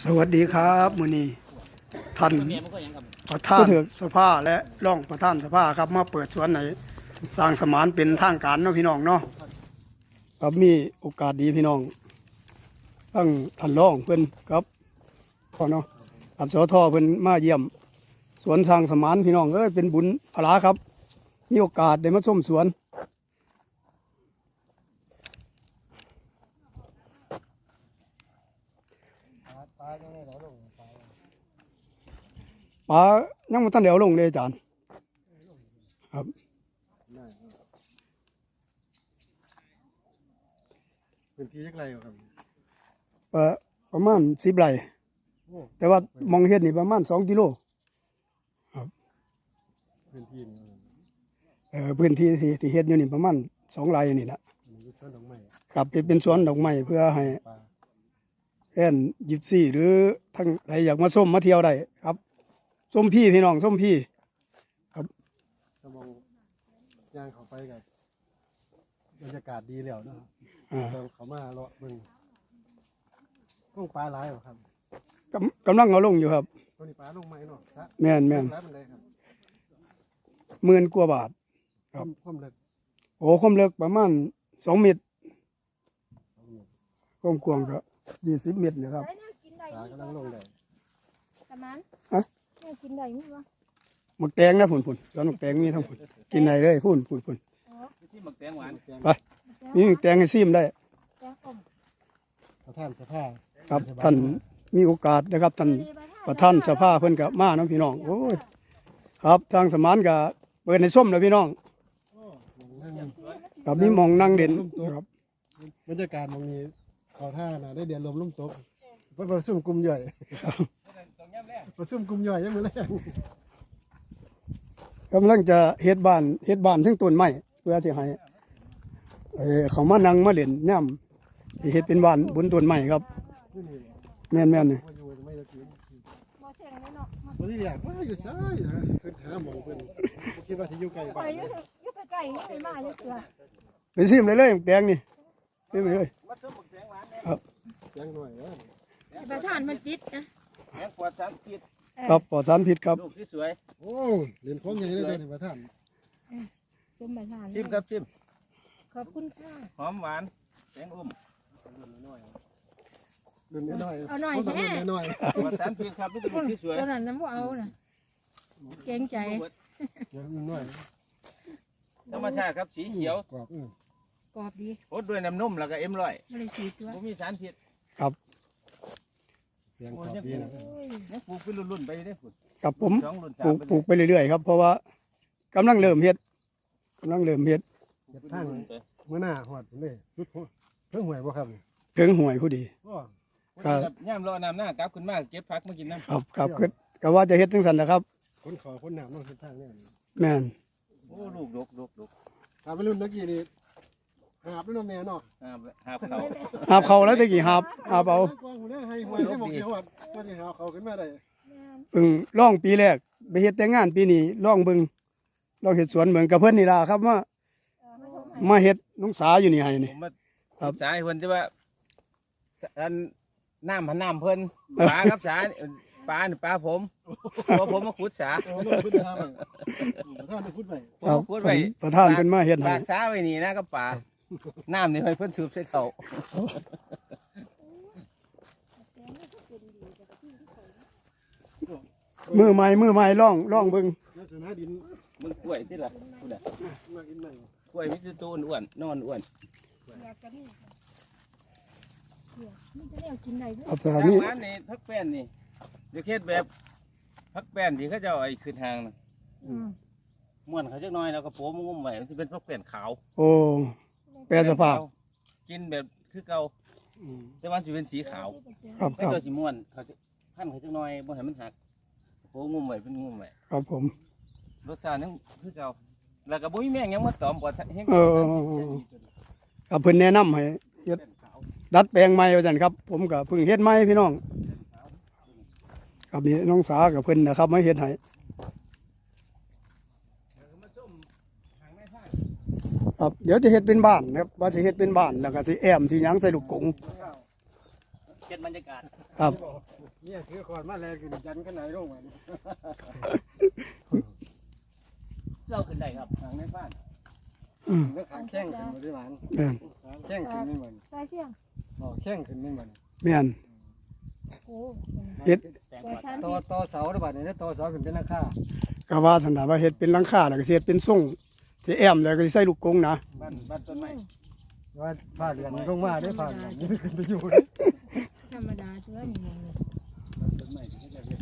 สวัสดีครับมือนี้ท่านเมียมันก็ยังกับประธานสภาและรองประธานสภาครับมาเปิดสวนไหนสร้างสมานเป็นทางการเนาะพี่น้องเนาะครับมีโอกาสดีพี่น้องทั้งท่านรองเพิ่นครับพอเนาะกับสทเพิ่นมาเยี่ยม สวนสร้างสมานพี่น้องเอ้ยเป็นบุญพลาครับ มีโอกาสได้มาชมสวน ปลายังไม่ทันเดียวลงเลยอาจารย์ครับพื้นที่ยักไรครับเอ่อประมาณสิบไร่โอ้แต่ว่ามองเห็ดนี่ประมาณสองกิโลพื้นที่นี่เอ่อพื้นที่ที่ที่เฮ็ดอยู่นี่ประมาณสองไร่นี่นะมันเป็นสวนดอกไม้ครับเป็นเป็นสวนดอกไม้เพื่อให้ปลา แอนยิบซี่หรือทั้งใครอยากมาส้มมาเที่ยวได้ครับส้มพี่พี่น้องส้มพี่ถ้ามองย่างเข้าไปกันบรรยากาศดีแล้วเนาะอ่าเราเขามาเลาะเบิ่งก้องปลาหลายเหรอครับกำกำลังเอาลงอยู่ครับตัวนี้ปลาลงไม้เนาะซะแม่นแม่นร้ายมันเลยครับหมื่นกว่าบาท ครับความเล็กโอ้ความลึกประมาณสองเมตรความกว้างก็ ยี่สิบเมตรนะครับ ได้แนวกินได้ปลากำลังลงเลยตะมันฮะ แนวกินได้มั้ยวะหมักแตงนะผุนผุนสวนหมักแตงมีทั้งผุนกินไหนเลยผุนผุนผุนที่หมักแตงหวานแกงไปมีหมักแตงให้ซิมได้ แกงอมประธานสภาครับท่านมีโอกาสนะครับท่านประธานสภาเพิ่นกับมาเน้องพี่น้องโอ้ยครับทางสมานกับเปิดในส้มนะพี่น้องนั่งครับนี่มองนั่งเด่นครับบรรยากาศมองนี้ ขอท่านะได้เดือนลมลุ่มตกไปประชุมกลุ่มย่อยประชุมกลุ่มย่อยยังมือแรกกำลังจะเฮ็ดบ้านเฮ็ดบ้านถึงต้นไม้เพื่อจะให้เอ่อเขามานั่งมาเล่นย่ำที่เฮ็ดเป็นบ้านบนต้นไม้ครับนี่นี่แม่นแม่นๆนี่มาอยู่ไม่ได้กินบ่เสียงเลยเนาะมาวันนี้อยากว่าอยู่ซ้ายนะเพิ่นหาหมองเพิ่นคิดว่าที่อยู่ไกลไปบ้านอยุ่อยุ่ใกล้ๆนี่ไปมาอยู่เสือไปซิมเลยเลยหมักแตงนี่ซิมเลย เลยมาต้มหมักแตงหวานเนี่ยยังหน่อยนะประธานมันปิดนะแตงปวดสารพิษครับปลอดสารพิษครับ ลูกที่สวยโอ้เรียนของใหญ่เลยท่านประธานสมประธานชิมครับชิมขอบคุณค่ะ หอมหวานแตงอมเรียนน้อยเอาหน่อยเรีแท้ยนน้อยปวดสารพิษครับลูกที่สวยตัวนั้นน้ำบ่เอาน่ะเกรงใจเรียนน้อยธรรมชาติครับสีเขียวกรอบอือ กรอบดีอดด้วยน้ำนุ่มแล้วก็เอ็มร้อยไม่ได้สีตัวไม่มีสารพิษเสียงกรอบดีนะโอ้ยยังปลูกเป็นรุ่นๆไปได้คุณครับผมสองรุ่นปสาลูมกปลูกไปเรื่อยๆครับ เพราะว่ากำลังเริ่มเฮ็ดกำลังเริ่มเฮ็ดเก็บทางเมื่อหน้าหอดเลยชุดหัวเพิ่งหวยบ่ครับถึงห่วยผู้ดี ก็ครับย่ามรอน้ำหน้ากลับขึ้นมาเก็บผักมากินน้ำครับครับก็ก็ว่าจะเฮ็ดจังซั่นนะครับ คนขอคนหนามต้องเส้นทางเนี่ยแม่นโอ้ลูกดกดกดกถามไปรุ่นตะกี้นี่ หาบด้วยน้องแม่เนาะหาบหาบเขาหาบเขาแล้วตะกี้หาบหาบเอากองหัวหน้าให้หวยให้บอกเกี่ยวว่าก็ที่หาเขาขึ้นมาได้เพิ่งล่องปีแรกไปเฮ็ดแต่งงานปีนี้ล่องเบิ่งลองเฮ็ดสวนเหมือนกับเพิ่นนี่ล่ะครับมามาเฮ็ดน้องสาอยู่นี่ให้ผนี่มมาครับสายเพิ่นที่ว่าอันน้ำหันน้ำเพิ่นปลาครับสาปลานี่ปลาผมเพราะผมมาขุดสาโอ้โหพูดทางท่านพูดไปผมครับมาขุดไว้ประธานเพิ่นมาเฮ็ดให้ปากสาไว้นี่นะกับปลา น้ำนี่ให้เพิ่นสูบใส่เขามือใหม่มือใหม่ล่องล่องเบิ่งลักษณะดินมึงกล้วยที่ละพูดอะมากินไหนกล้วยมีแต่ตัวอ้วนๆนอนอ้วนอยากจะนี่เดี๋ยวมันจะแนวกินได้ด้วยครับสทาถางนีร้านนี่พักแป้นนี่เดี๋ยวเฮ็ดแบบพักแป้นที่เขาจะเอาไอ้ขึ้นทางน่ะอืมม้วนเขาจักหน่อยแล้วก็โป้งุ้มไว้มันสิเป็นพักแป้นขาว โอ้แปรสภาพ กินแบบคือเก่าแต่ว่ามันสิเป็นสีขาวครับไม่ครับตัวสีม่วนเขาจะขั้นเขาจักหน่อยบ่ให้มันหักโป้งุ้มไว้เป็นงุ้มไว้ครับผม รสชาตินั่นคือเก่าแล้วก็บ่มีแมงหยังมาตอมปอดแห้งเออ ครับเพิ่นแนะนำให้เฮ็ดดัดแปลงใหม่ว่าซั่นครับ ผมก็เพิ่งเฮ็ดใหม่พี่น้อง ครับนี่น้องสากับเพิ่นนะครับมาเฮ็ดให้ ครับเดี๋ยวจะเฮ็ดเป็นบ้านนะครับว่าจะเฮ็ดเป็นบ้านแล้วก็สิแอมสิหยังใส่ลูกกงแกช็ดบรรยากาศครับเนี่ยถือขอนมาแลขึ้นยันขนาดลงมาเราขึ้นได้ครับทางในบ้านอืมแล้วขาแข้งขึ้นมาด้วยหวานแม่นขาแข้งขึ้นไม่เหมือนใส่เสียงอ๋อแข้งขึ้นไม่เหมือนแม่นโอ้เฮ็ดแต่งแต่ก่อนฉันต่อต่อเสาระบาดนี่ต่อเสาขึ้นเป็นราคาก็ว่าสันดาว่าเฮ็ดเป็นหลังคาแล้วก็สิเฮ็ดเป็นทรง ที่แอมแล้วก็สิใส่ลูกกรงนะบ้านบ้านต้นไม้ว่าผ้าเหลืองลงมาได้ผ้าเหลืองนี่ขึ้นไปอยู่ธรรมดาเชื่อนี่ไงบ้านต้นไม้ที่เขาจะเรียก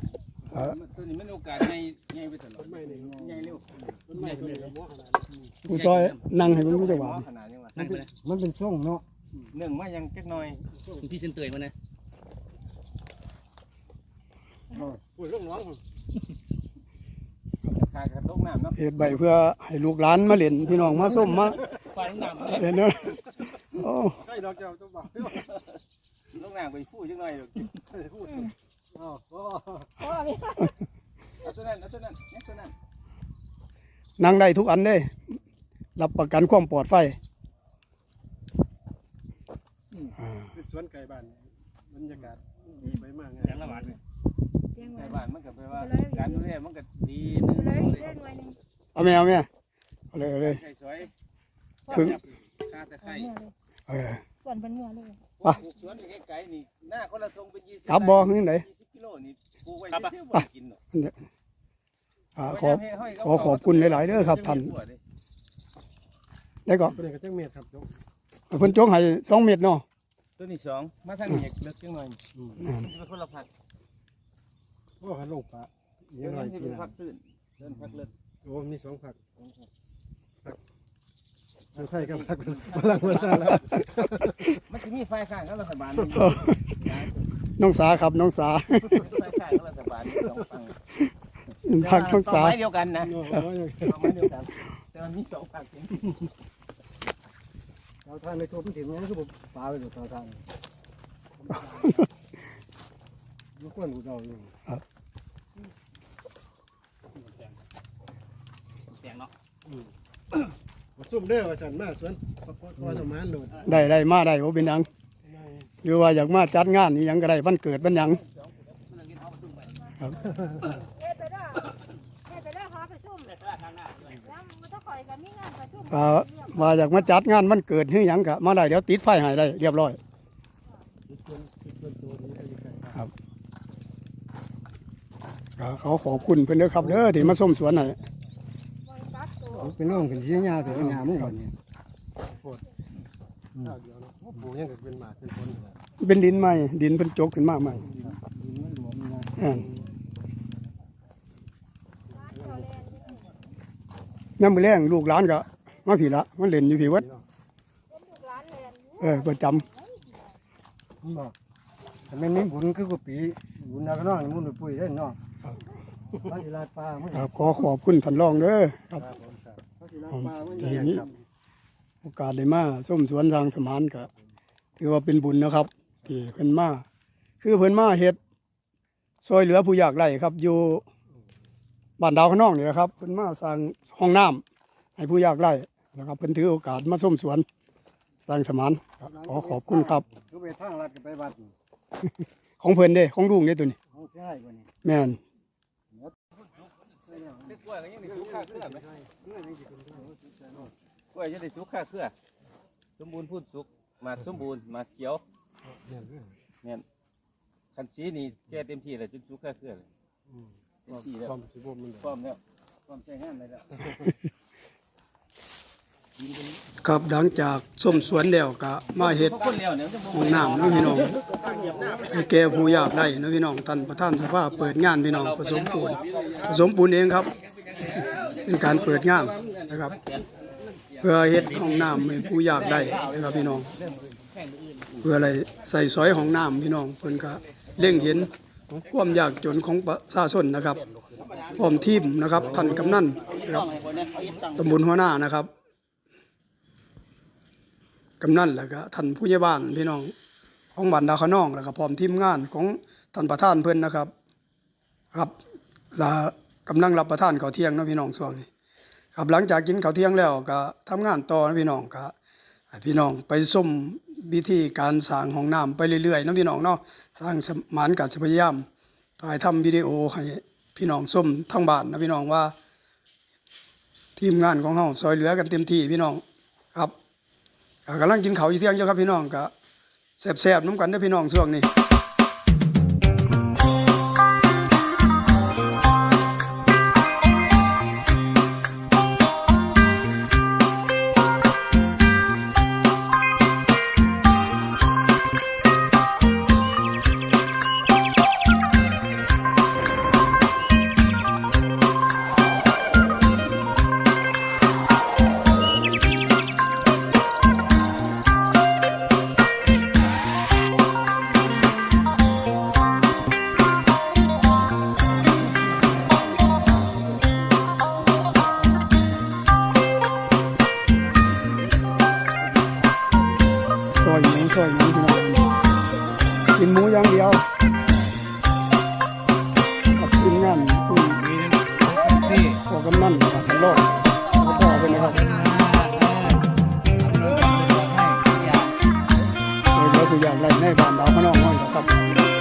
เออตัวนี้มันโอกาสในในไปตลอดไม่นี่ใหญ่เร็วต้นไม้ต้นนี้บ่ขนาดผู้ซอยนั่งให้เบิ่งรู้จักว่าขนาดนี้วะนั่งไปเลยมันเป็นช่วงเนาะหนึ่งมายังจักหน่อยคุณพี่เซนเตยมานะพูดเรื่องน้อง ขากระตกน้ำเนาะเฮ็ดใบเพื่อให้ลูกหลานมาเล่นพี่น้องมาส้มมาไฟน้ำเลยเล่นเนาะโอ้ใครดอกเจ้าต้องบอกลงน้ำไปฟู่จักหน่อยเดี๋ยวพูดอ๋ออ๋อเพราะว่าไม่เอาตัวนั้นเอาตัวนั้นเนี่ยตัวนั้นนั่งได้ทุกอันเด้รับประกันความปลอดภัยอ่าเป็นสวนไก่บ้านบรรยากาศดีไปมากไงแสงละหวานเลย เสียงในไว้บ้านมันก็แปลว่าการดูแลมันก็ดีนึงเลยเล่นไว้นี่เอาแม่เอาแม่เอาเลยเอาเลย ไข่สวยถึง ข้าตะไคร้มั่วเลยเออ ส่วนเป็นมั่วเลยปลูกสวนอยู่ไกลๆนี่หน้าคนละทรงเป็นยี่สิบกลับบ่คือจังไดยี่สิบกิโลนี่ปลูกไว้เที่ยวๆบ่ได้กินหรอกอ่าขอบ ขอขอบคุณหลายๆเด้อครับท่าน ได้ก็ตัวนี้ก็จังเม็ดครับยกเพิ่นจงให้2เม็ดเนาะ ตัวที่สองมาทางนี้เล็กจังหน่อยอ่ามันเป็นคนละผัก โอ้ขันลงปะเดี๋ยัยวงไงนี้กิเป็นนผัผักกตื้นเดินผักเลิศโอ้มีสองผักผักไทยกับผักพลังประชารัฐมันจะมีไฟข้างกับรัฐบาลน้องสาครับน้องสาไฟข้างกับรัฐบาลสองฝั่งพักน้องสาไม้เดียวกันนะโอ้เอาไม้เดียวกันแต่มันมีสองฝั่งเป็นเราทานในตัวพี่ถิ่นนี่คือผมปลาไปอยู่ต่อทาง ลูกคนกูเราอยู่แสงเนาะซุ่มเด้อว่าฉันมาสวนพอสมานโดดได้ได้มาได้บ่เป็นหยัง หรือว่าอยากมาจัดงานนี่ยังก็ได้วันเกิดวันหยังเอ๊ะไปได้เอ๊ะไปได้หาประชุมแต่ตลาดทางหน้าด้วยแล้วมันต้องคอยกันนี่งานประชุม อ่าว่าอยากมาจัดงานวันเกิดหรือหยังก็มาได้เดี๋ยวติดไฟให้ได้เรียบร้อย ติดคนติดคนตัวนี้ได้ยังไง ก็ เขาขอบคุณเพิ่นเด้อครับเด้อที่มาส้มสวนให้บริษัทตัวเป็นน้องเป็นชี้ยาเป็นงามุ่งก่อนเนี่ยปวดข้าวเดียวเนาะปลูกยังก็เป็นหมากเป็นผลเป็นดินใหม่ ดินเพิ่นจกขึ้นมาใหม่ดินมันหลวมนะอ่ายามมื้อแรงลูกหลานก็มาพี่ละมาเล่นอยู่พี่วัดเป็นลูกหลานเลยเออประจำมันบอกแต่ไม่มีบุญคือกุปีบุญนาก็น้องมุนปุ้ยได้เนาะ พระศิลาปลาเมื่อครับขอขอบคุณท่านรองเด้อครับพระศิลาปลาเมื่อทีนี้โอกาสได้มาส้มสวนทางสมานก็ถือว่าเป็นบุญนะครับ ที่เพิ่นมาคือเพิ่นมาเฮ็ดซอยเหลือผู้ยากไร้ครับ อยู่บ้านดาวขางนองนี่แหละครับเพิ่นมาสร้างห้องน้ำให้ผู้ยากไร้นะครับเพิ่นถือโอกาสมาส้มสวนทางสมานครับขอขอบคุณครับก็ไปทางลัดก็ไปวัดของเพิ่นเด้ของลุงเด้ตัวนี้เขาใช่กว่านี้ แม่นแต่ก ล้วยก็ยังได้สุกข้าเครือไหมกล้วยจะได้สุกข้าเครือสมบูรณ์พูดสุกหมากสมบูรณ์หมากเขียวคันสีนี่แก่เต็มที่เลยจนสุกข้าเครือเลยเต็มที่แล้วความสิบมมันพร้อมแล้วพร้อมใช้งานเลยแล้วครับหลังจากส้มสวนแล้วก็มาเฮ็ดพวกคนแล้วเนี่ยจะบ่ห้องน้ำเนาะพี่น้องให้แก่ผู้ยากไร้เนาะพี่น้องท่านประธานสภาเปิดงานพี่น้องผสมปูนผสมปูนเองครับ เป็นการเปิดงานนะครับ เพื่อเฮ็ดห้องน้ำให้ผู้ยากได้นะครับพี่น้อง เพื่ออะไรใส่ซอยห้องน้ำพี่น้องเพิ่นก็เล็งเห็นความยากจนของประชาชนนะครับพร้อมทีมนะครับท่านกำนันนะครับตำบลหัวหน้านะครับกำนันแล้วก็ท่านผู้ใหญ่บ้านพี่น้องของบ้านดาวขะนองแล้วก็พร้อมทีมงานของท่านประธานเพิ่นนะครับ ครับลา กำลังรับประทานข้าวเที่ยงนะพี่น้องช่วงนี้ครับหลังจากกินข้าวเที่ยงแล้วก็ทำงานต่อนะพี่น้องก็พี่น้องไปชมวิธีการสร้างห้องน้ำไปเรื่อยๆนะพี่น้องเนาะสร้างสมานกับพยายามถ่ายทำวิดีโอให้พี่น้องชมทั้งบ้านนะพี่น้องว่า ทีมงานของเฮาซอยเหลือกันเต็มที่พี่น้องครับก็กำลังกินข้าวอยู่เที่ยงอยู่ครับพี่น้องก็แซ่บๆน้ำกันเด้อพี่น้องช่วงนี้ ซอยหมูซอยหมูพี่น้องกินหมูอย่างเดียวกับทีมงานผู้ยพวกกำนันกับทะเลก็พอไปเลยครับโดยเราผู้อยากไรในบ้านเราพี่น้องน้อยครับ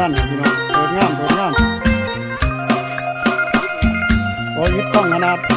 มาไปเริ่มงานพี่น้องเปิดงานเปิดงานโอ้ยต้องขนาด